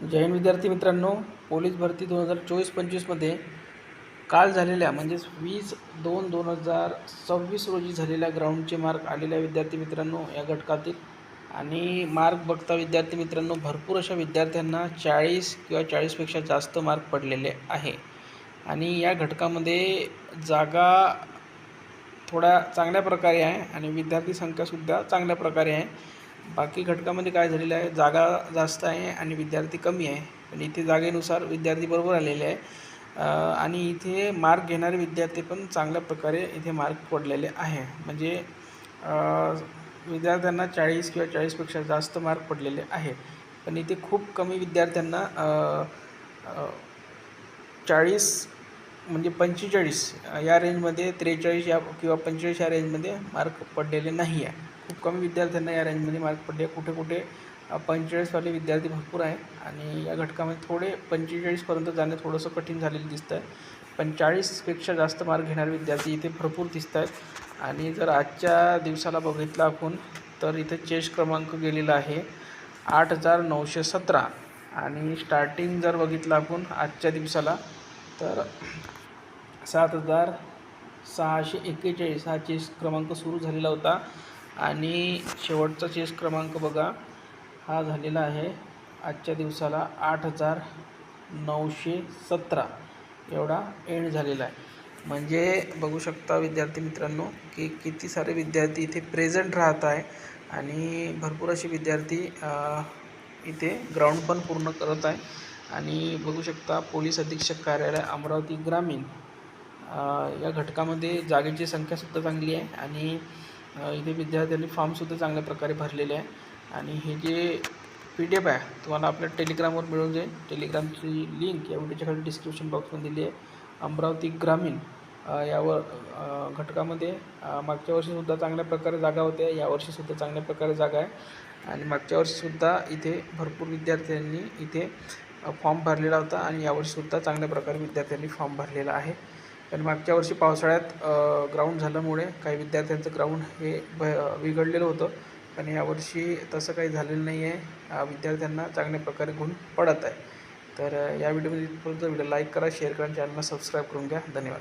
जय हिंद विद्यार्थी मित्रांनो. पोलीस भरती दोन हजार चोवीस पंचवीसमध्ये काल झालेल्या म्हणजेच वीस दोन दोन हजार सव्वीस रोजी झालेल्या ग्राउंडचे मार्क आलेल्या विद्यार्थी मित्रांनो या घटकातील आणि मार्क बघता विद्यार्थी मित्रांनो भरपूर अशा विद्यार्थ्यांना चाळीस किंवा चाळीसपेक्षा जास्त मार्क पडलेले आहे. आणि या घटकामध्ये जागा थोड्या चांगल्या प्रकारे आहे आणि विद्यार्थी संख्यासुद्धा चांगल्या प्रकारे आहे. बाकी घटकामध्ये काय झालेलं आहे जागा जास्त आहे आणि विद्यार्थी कमी आहे. पण इथे जागेनुसार विद्यार्थी बरोबर आलेले आहे. आणि इथे मार्क घेणारे विद्यार्थी पण चांगल्या प्रकारे इथे मार्क पडलेले आहे. म्हणजे विद्यार्थ्यांना चाळीस किंवा चाळीसपेक्षा जास्त मार्क पडलेले आहे. पण इथे खूप कमी विद्यार्थ्यांना चाळीस म्हणजे पंचेचाळीस या रेंजमध्ये त्रेचाळीस या किंवा पंचेचाळीस या रेंजमध्ये मार्क पडलेले नाही आहे. खूप कमी विद्यार्थ्यांना या रेंजमध्ये मार्क पडले. कुठे कुठे पंचेचाळीसवाले विद्यार्थी भरपूर आहे आणि या घटकामध्ये थोडे पंचेचाळीसपर्यंत जाणे थोडंसं कठीण झालेलं दिसतं आहे पण चाळीसपेक्षा जास्त मार्क घेणारे विद्यार्थी इथे भरपूर दिसत आहेत आणि जर आजच्या दिवसाला बघितलं आपण तर इथे चेस क्रमांक गेलेला आहे आठ हजार नऊशे सतरा. आणि स्टार्टिंग जर बघितलं आपण आजच्या दिवसाला तर सात हजार सहाशे एक्केचाळीस हा चेस क्रमांक सुरू झालेला होता. आणि शेवटचा चेस क्रमांक बघा. हा झालेला आहे आजच्या दिवसाला आठ हजार नऊशे सतरा. एवढा एंड झालेला आहे. म्हणजे बघू शकता विद्यार्थी मित्रांनो की किती सारे विद्यार्थी इथे प्रेझेंट राहत आहे आणि भरपूर असे विद्यार्थी इथे ग्राउंड पण पूर्ण करत आहे. आणि बघू शकता पोलीस अधीक्षक कार्यालय अमरावती ग्रामीण. या घटकामध्ये जागेची संख्यासुद्धा चांगली आहे आणि इथे विद्यार्थ्यांनी फॉर्मसुद्धा चांगल्या प्रकारे भरलेले आहे. आणि हे जे पी डी एफ आहे तुम्हाला आपल्या टेलिग्रामवर मिळून जाईल. टेलिग्रामची लिंक या व्हिडिओच्या खाली डिस्क्रिप्शन बॉक्समध्ये दिली आहे. अमरावती ग्रामीण यावर घटकामध्ये मागच्या वर्षीसुद्धा चांगल्या प्रकारे जागा होत्या. यावर्षीसुद्धा चांगल्या प्रकारे जागा आहे. आणि मागच्या वर्षीसुद्धा इथे भरपूर विद्यार्थ्यांनी इथे फॉर्म भरलेला होता. आणि यावर्षीसुद्धा चांगल्या प्रकारे विद्यार्थ्यांनी फॉर्म भरलेला आहे. कारण मागच्या वर्षी पावसाळ्यात ग्राउंड झाल्यामुळे काही विद्यार्थ्यांचं ग्राउंड हे भ बिघडलेलं होतं. पण यावर्षी तसं काही झालेलं नाही आहे विद्यार्थ्यांना चांगल्या प्रकारे गुण पडत आहे. तर या व्हिडिओमध्ये इथपर्यंत व्हिडिओ लाईक करा शेअर करा चॅनलला सबस्क्राईब करून घ्या. धन्यवाद.